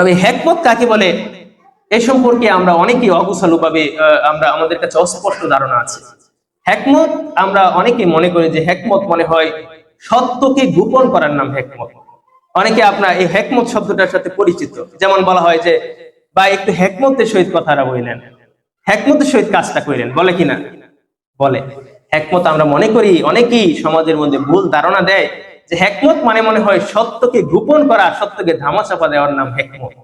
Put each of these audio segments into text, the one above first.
তবে হেকমত কাকে বলে? এ সম্পর্কে আমরা অনেকেই অগুছালুভাবে আমরা আমাদের কাছে অস্পষ্ট ধারণা আছে। হেকমত, আমরা অনেকে মনে করি যে হেকমত মনে হয় সত্যকে গোপন করার নাম হেকমত। অনেকে আপনার এই হেকমত শব্দটার সাথে পরিচিত। যেমন বলা হয় যে, বা একটু হেকমতের সহিত কথাটা বললেন। হেকমতের সহিত কাজটা করিলেন। বলে কিনা? বলে। হেকমত আমরা মনে করি, অনেকেই সমাজের মধ্যে ভুল ধারণা দেয় যে হেকমত মানে মনে হয় সত্যকে গোপন করা, সত্যকে ধামাচাপা দেওয়ার নাম হেকমত।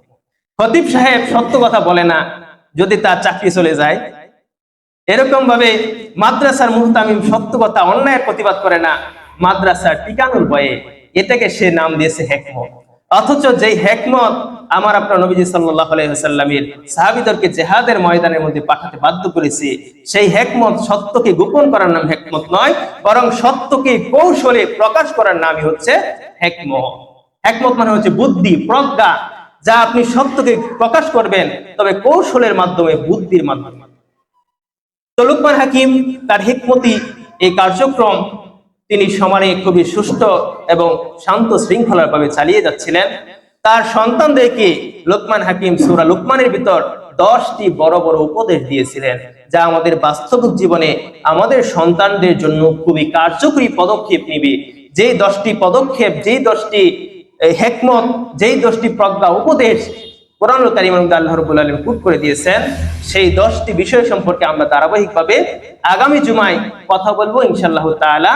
খতিব সাহেব সত্য কথা বলে না, যদি তার চাকরি চলে যায়। এরকম ভাবে মাদ্রাসার মুহতামিম সত্য কথা অন্যায়ের প্রতিবাদ করে না, মাদ্রাসার টিকানোর ভয়ে এটাকে সে নাম দিয়েছে হেকমত। অথচ যেই হেকমত আমার আপনার নবীজি সাল্লাহ আলাইসাল্লামের সাহাবিদরকে জেহাদের ময়দানের মধ্যে পাঠাতে বাধ্য করেছে, সেই হেকমত সত্যকে গোপন করার নাম হেকমত নয়, বরং সত্যকে কৌশলে প্রকাশ করার নামই হচ্ছে হেকমত। হেকমত মানে হচ্ছে বুদ্ধি, প্রজ্ঞা, যা আপনি সত্যকে প্রকাশ করবেন, তবে কৌশলের মাধ্যমে, বুদ্ধির মাধ্যমে। তো লুকমান হাকিম তার হেকমতি, এই কার্যক্রম তিনি সমানে খুবই সুষ্ঠু এবং শান্ত শৃঙ্খলার ভাবে চালিয়ে যাচ্ছিলেন। তার সন্তানদেরকে লোকমান হাকিম সুরা লোকমানের ভিতর দশটি বড় বড় উপদেশ দিয়েছিলেন, যা আমাদের বাস্তব জীবনে আমাদের সন্তানদের জন্য খুবই কার্যকরী পদক্ষেপ নিবে। যেই দশটি পদক্ষেপ, যেই দশটি হেকমত, যেই দশটি প্রজ্ঞা, উপদেশ কোরআনুল কারিম আল্লাহ রবুল আলম পুট করে দিয়েছেন, সেই দশটি বিষয় সম্পর্কে আমরা ধারাবাহিকভাবে আগামী জুমায় কথা বলব ইনশাল্লাহ তাআলা।